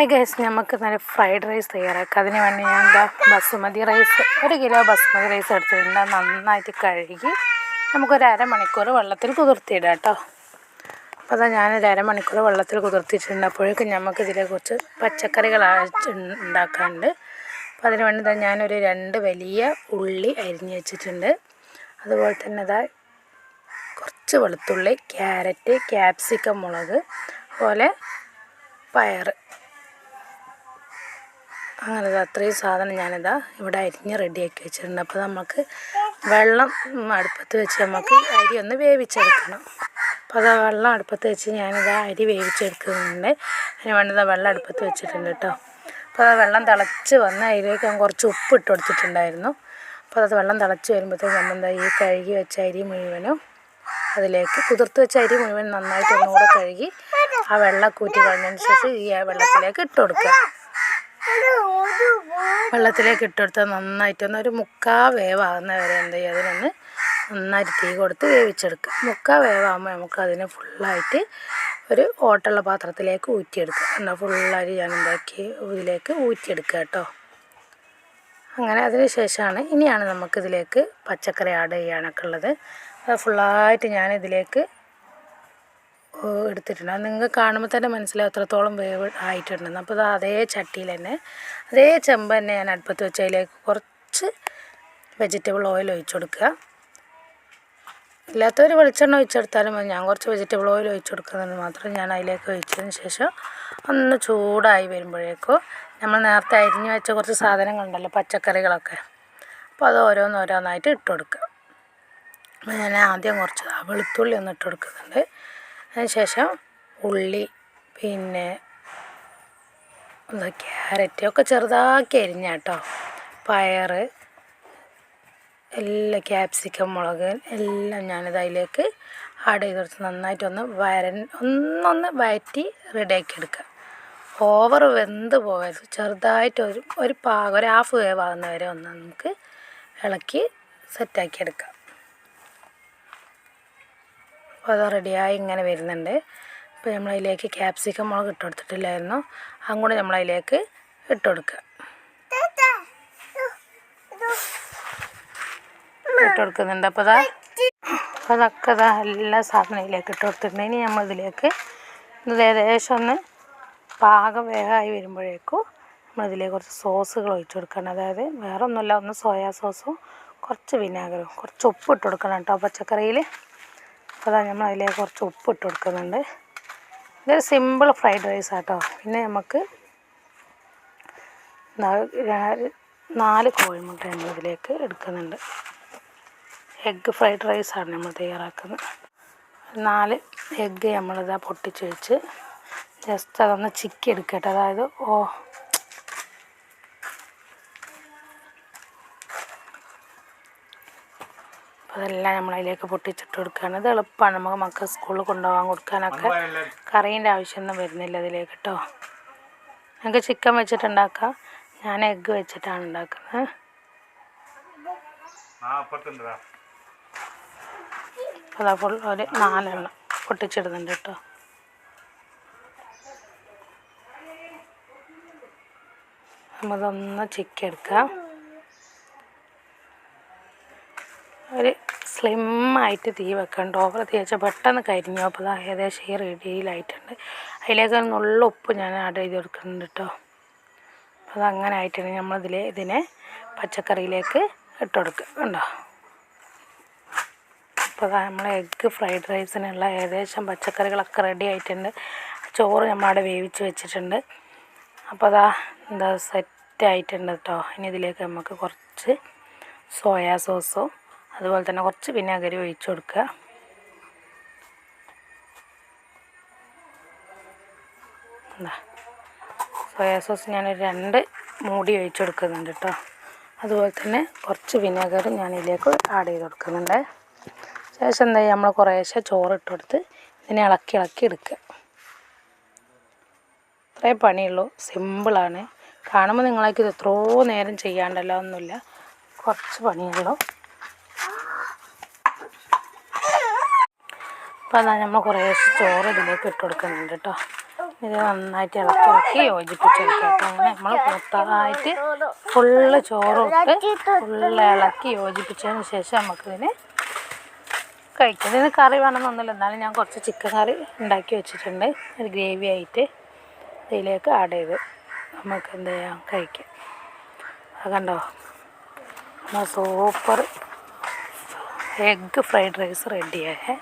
Hi guys നമുക്ക് നല്ല fried rice തയ്യാറാക്കാം. അതിന് വേണ്ടി ഞാൻ എന്താ ബസുമതി റൈസ് ഒരു കിലോ ബസുമതി റൈസ് എടുത്തിട്ടുണ്ട്. നന്നായിട്ട് കഴുകി നമുക്കൊരു അരമണിക്കൂർ വെള്ളത്തിൽ കുതിർത്തിയിടാം കേട്ടോ. അപ്പോൾ അതാ ഞാനൊരു അരമണിക്കൂർ വെള്ളത്തിൽ കുതിർത്തിയിട്ടുണ്ട്. അപ്പോഴേക്കും നമുക്ക് ഇതിലെ കുറച്ച് പച്ചക്കറികൾ ഉണ്ടാക്കാനുണ്ട്. അപ്പോൾ അതിന് വേണ്ടി ദാ ഞാനൊരു രണ്ട് വലിയ ഉള്ളി അരിഞ്ഞ് വെച്ചിട്ടുണ്ട്. അതുപോലെ തന്നെ ഇതാ കുറച്ച് വെളുത്തുള്ളി ക്യാരറ്റ് ക്യാപ്സിക്കം മുളക് അതുപോലെ പയർ അങ്ങനെ അത്രയും സാധനം ഞാനിതാ ഇവിടെ അരിഞ്ഞ് റെഡിയാക്കി വെച്ചിട്ടുണ്ട്. അപ്പോൾ നമുക്ക് വെള്ളം അടുപ്പത്ത് വെച്ച് നമുക്ക് അരി ഒന്ന് വേവിച്ചെടുക്കണം. അപ്പോൾ അതാ വെള്ളം അടുപ്പത്ത് വെച്ച് ഞാനിതാ അരി വേവിച്ചെടുക്കുന്നുണ്ട്. അതിന് വേണ്ടത് വെള്ളം അടുപ്പത്ത് വെച്ചിട്ടുണ്ട് കേട്ടോ. അപ്പോൾ ആ വെള്ളം തിളച്ച് വന്ന് അതിലേക്ക് ഞാൻ കുറച്ച് ഉപ്പ് ഇട്ട് കൊടുത്തിട്ടുണ്ടായിരുന്നു. അപ്പോൾ അത് വെള്ളം തിളച്ച് വരുമ്പോഴത്തേക്കും നമ്മൾ എന്താ ഈ കഴുകി വെച്ച അരി മുഴുവനും അതിലേക്ക് കുതിർത്ത് വെച്ച അരി മുഴുവൻ നന്നായിട്ട് ഒന്നുകൂടെ കഴുകി ആ വെള്ളം കൂറ്റി കളഞ്ഞതിന് ശേഷം ഈ വെള്ളത്തിലേക്ക് ഇട്ട് കൊടുക്കുക. വെള്ളത്തിലേക്ക് കൊടുത്താൽ നന്നായിട്ടൊന്ന് ഒരു മുക്കാ വേവാകുന്ന വരെ എന്ത് ചെയ്യുക അതിനൊന്ന് നന്നായിട്ട് തീ കൊടുത്ത് വേവിച്ചെടുക്കുക. മുക്കാ വേവാകുമ്പോൾ നമുക്ക് അതിനെ ഫുള്ളായിട്ട് ഒരു ഓട്ടുള്ള പാത്രത്തിലേക്ക് ഊറ്റിയെടുക്കുക. എന്നാൽ ഫുള്ളായിട്ട് ഞാൻ എന്താക്കി ഇതിലേക്ക് ഊറ്റിയെടുക്കുക കേട്ടോ. അങ്ങനെ അതിന് ശേഷമാണ് ഇനിയാണ് നമുക്കിതിലേക്ക് പച്ചക്കറി ആഡ് ചെയ്യാനൊക്കെ ഉള്ളത്. അത് ഫുള്ളായിട്ട് ഞാനിതിലേക്ക് എടുത്തിട്ടുണ്ട്. അത് നിങ്ങൾക്ക് കാണുമ്പോൾ തന്നെ മനസ്സിലാവും എത്രത്തോളം വേവ് ആയിട്ടുണ്ടെന്ന്. അപ്പോൾ അത് അതേ ചട്ടിയിൽ തന്നെ അതേ ചെമ്പ് തന്നെ ഞാൻ അടുപ്പത്ത് വെച്ച് അതിലേക്ക് കുറച്ച് വെജിറ്റബിൾ ഓയിൽ ഒഴിച്ചു കൊടുക്കുക. ഇല്ലാത്തവർ വെളിച്ചെണ്ണ ഒഴിച്ചെടുത്താലും മതി. ഞാൻ കുറച്ച് വെജിറ്റബിൾ ഓയിൽ ഒഴിച്ചു കൊടുക്കുന്നത് മാത്രം ഞാൻ അതിലേക്ക് ഒഴിച്ചതിന് ശേഷം ഒന്ന് ചൂടായി വരുമ്പോഴേക്കും നമ്മൾ നേരത്തെ അരിഞ്ഞ് വെച്ച കുറച്ച് സാധനങ്ങളുണ്ടല്ലോ പച്ചക്കറികളൊക്കെ. അപ്പോൾ അത് ഓരോന്നോരോന്നായിട്ട് ഇട്ട് കൊടുക്കുക. ഞാൻ ആദ്യം കുറച്ച് വെളുത്തുള്ളി ഒന്ന് ഇട്ട് കൊടുക്കുന്നുണ്ട്. അതിന് ശേഷം ഉള്ളി പിന്നെ ക്യാരറ്റ് ഒക്കെ ചെറുതാക്കി അരിഞ്ഞ കേട്ടോ. പയർ എല്ലാം ക്യാപ്സിക്കം മുളക് എല്ലാം ഞാനിത് അതിലേക്ക് ആഡ് ചെയ്ത് കൊടുത്ത് നന്നായിട്ടൊന്ന് വരൻ ഒന്നൊന്ന് വയറ്റി റെഡിയാക്കി എടുക്കുക. ഓവർ വെന്ത് പോകരുത്. ചെറുതായിട്ട് ഒരു ഒരു പാകം ഒരു ഹാഫ് വേവാകുന്ന വരെ ഒന്ന് നമുക്ക് ഇളക്കി സെറ്റാക്കി എടുക്കാം. അപ്പോൾ അത് റെഡിയായി ഇങ്ങനെ വരുന്നുണ്ട്. അപ്പോൾ നമ്മളതിലേക്ക് ക്യാപ്സിക്കം മുളക് ഇട്ട് കൊടുത്തിട്ടില്ലായിരുന്നു. അതും കൂടെ നമ്മളതിലേക്ക് ഇട്ട് കൊടുക്കുക. ഇട്ട് കൊടുക്കുന്നുണ്ട്. അപ്പോൾ അതാ അപ്പോൾ അതൊക്കെ അതാ എല്ലാ സാധനയിലേക്ക് ഇട്ട് കൊടുത്തിട്ടുണ്ട്. ഇനി നമ്മളിതിലേക്ക് ഇത് ഏകദേശം ഒന്ന് പാകം വേഗമായി വരുമ്പോഴേക്കും നമ്മളിതിലേക്ക് കുറച്ച് സോസുകൾ ഒഴിച്ചു കൊടുക്കണം. അതായത് വേറെ ഒന്നുമില്ല ഒന്ന് സോയാ സോസും കുറച്ച് വിനാഗിരും കുറച്ച് ഉപ്പ് ഇട്ട് കൊടുക്കണം കേട്ടോ പച്ചക്കറിയിൽ. അപ്പോൾ നമ്മൾ അതിലേക്ക് കുറച്ച് ഉപ്പ് ഇട്ട് കൊടുക്കുന്നുണ്ട്. ഇതൊരു സിമ്പിൾ ഫ്രൈഡ് റൈസ് ആട്ടോ. പിന്നെ നമുക്ക് നാല് കോഴിമുട്ട ഇതിലേക്ക് എടുക്കുന്നുണ്ട്. എഗ്ഗ് ഫ്രൈഡ് റൈസാണ് നമ്മൾ തയ്യാറാക്കുന്നത്. നാല് എഗ്ഗ് നമ്മളിതാ പൊട്ടിച്ച് വെച്ച് ജസ്റ്റ് അതൊന്ന് ചിക്കി എടുക്കട്ടെ. അതായത് ഓ അപ്പോൾ അതെല്ലാം നമ്മൾ അതിലേക്ക് പൊട്ടിച്ചിട്ട് കൊടുക്കുകയാണ് ഇത് എളുപ്പമാണ് നമുക്ക് മക്കൾ സ്കൂളിൽ കൊണ്ടുപോകാൻ കൊടുക്കാനൊക്കെ കറീന്റെ ആവശ്യമൊന്നും വരുന്നില്ല ഇതിലേക്ക് കേട്ടോ നമുക്ക് ചിക്കൻ വെച്ചിട്ടുണ്ടാക്കാം. ഞാൻ എഗ്ഗ് വെച്ചിട്ടാണ് ഉണ്ടാക്കുന്നത്. അതാ ഫുൾ ഒരു നാലെണ്ണം പൊട്ടിച്ചിടുന്നുണ്ട് കേട്ടോ നമുക്കൊന്ന് ചിക്കി എടുക്കാം. ഒരു സ്ലിമ്മായിട്ട് തീ വെക്കണ്ട. ഓവർ തീ വെച്ചാൽ പെട്ടെന്ന് കരിഞ്ഞു. അപ്പോൾ അത് ഏകദേശം ഈ റെഡിയിലായിട്ടുണ്ട്. അതിലേക്ക് നുള്ള ഉപ്പ് ഞാൻ ആഡ് ചെയ്ത് കൊടുക്കുന്നുണ്ട് കേട്ടോ അപ്പോൾ അതങ്ങനെ ആയിട്ടുണ്ട് നമ്മളിതിൽ ഇതിനെ പച്ചക്കറിയിലേക്ക് ഇട്ട് കൊടുക്കുക ഉണ്ടോ അപ്പോൾ നമ്മൾ എഗ്ഗ് ഫ്രൈഡ് റൈസിനുള്ള ഏകദേശം പച്ചക്കറികളൊക്കെ റെഡി ആയിട്ടുണ്ട്. ചോറ് നമ്മളവിടെ വേവിച്ച് വെച്ചിട്ടുണ്ട്. അപ്പോൾ അതാ എന്താ സെറ്റ് ആയിട്ടുണ്ട് കേട്ടോ ഇനി ഇതിലേക്ക് നമുക്ക് കുറച്ച് സോയാ സോസും അതുപോലെ തന്നെ കുറച്ച് വിനാഗിരി ഒഴിച്ചു കൊടുക്കുക. എന്താ സോയാ സോസ് ഞാനൊരു രണ്ട് മൂടി ഒഴിച്ചു കൊടുക്കുന്നുണ്ട് കേട്ടോ. അതുപോലെ തന്നെ കുറച്ച് വിനാഗർ ഞാനിതിലേക്ക് ആഡ് ചെയ്ത് കൊടുക്കുന്നുണ്ട്. ശേഷം എന്താ നമ്മൾ കുറേശ്ശെ ചോറ് ഇട്ട് കൊടുത്ത് ഇതിനെ ഇളക്കി ഇളക്കി എടുക്കുക. ഇത്രേ പണിയുള്ളൂ. സിമ്പിളാണ് കാണുമ്പോൾ നിങ്ങളേക്ക് ഇത് എത്രയോ നേരം ചെയ്യാണ്ടല്ലോ ഒന്നുമില്ല കുറച്ച് പണിയുള്ളൂ. അപ്പോൾ അതാ നമ്മൾ കുറേശ്ശെ ചോറ് ഇതിലേക്ക് ഇട്ട് കൊടുക്കുന്നുണ്ട് കേട്ടോ ഇത് നന്നായിട്ട് ഇളക്കി യോജിപ്പിച്ചെടുക്കുക യോജിപ്പിച്ചെടുക്കാം. കേട്ടോ അങ്ങനെ നമ്മൾ മൊത്തമായിട്ട് ഫുള്ള് ചോറും ഇട്ട് ഫുള്ള് ഇളക്കി യോജിപ്പിച്ചതിന് ശേഷം നമുക്കിതിന് കഴിക്കാം. ഇതിന് കറി വേണമെന്നൊന്നുമില്ല. എന്നാലും ഞാൻ കുറച്ച് ചിക്കൻ കറി ഉണ്ടാക്കി വെച്ചിട്ടുണ്ട്. ഒരു ഗ്രേവി ആയിട്ട് ഇതിലേക്ക് ആഡ് ചെയ്ത് നമുക്ക് എന്ത് ചെയ്യാം കഴിക്കാം. അത് കണ്ടോ? സൂപ്പർ. എഗ്ഗ് ഫ്രൈഡ് റൈസ് റെഡിയായേ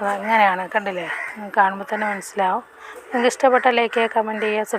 അതങ്ങനെയാണ് കണ്ടില്ലേ? കാണുമ്പോൾ തന്നെ മനസ്സിലാവും. നിങ്ങൾക്ക് ഇഷ്ടപ്പെട്ട ലൈക്ക് ചെയ്യുക കമന്റ് ചെയ്യുക